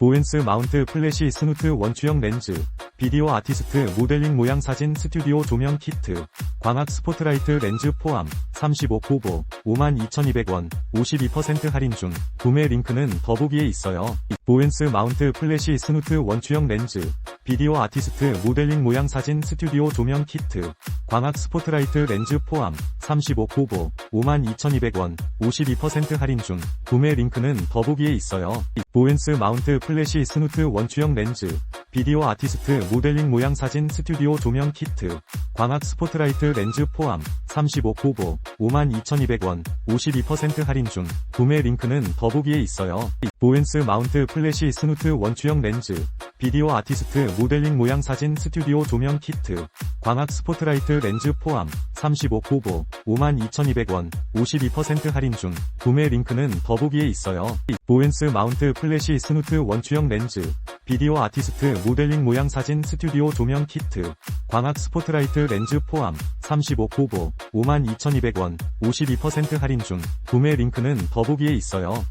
보엔스 마운트 플래시 스누트 원추형 렌즈, 비디오 아티스트 모델링 모양 사진 스튜디오 조명 키트, 광학 스포트라이트 렌즈 포함, 35코보, 52,200원, 52% 할인 중, 구매 링크는 더보기에 있어요. 보엔스 마운트 플래시 스누트 원추형 렌즈, 비디오 아티스트 모델링 모양 사진 스튜디오 조명 키트, 광학 스포트라이트 렌즈 포함, 35코보, 52,200원, 52% 할인 중, 구매 링크는 더보기에 있어요. 보엔스 마운트 플래시 스누트 원추형 렌즈, 비디오 아티스트 모델링 모양 사진 스튜디오 조명 키트, 광학 스포트라이트 렌즈 포함, 35코보, 52,200원, 52% 할인 중, 구매 링크는 더보기에 있어요. 보엔스 마운트 플래시 스누트 원추형 렌즈, 비디오 아티스트 모델링 모양 사진 스튜디오 조명 키트, 광학 스포트라이트 렌즈 포함, 35코보, 52,200원, 52% 할인 중, 구매 링크는 더보기에 있어요. 보엔스 마운트 플래시 스누트 원추형 렌즈, 비디오 아티스트 모델링 모양 사진 스튜디오 조명 키트, 광학 스포트라이트 렌즈 포함, 35코보, 52,200원, 52% 할인 중, 구매 링크는 더보기에 있어요.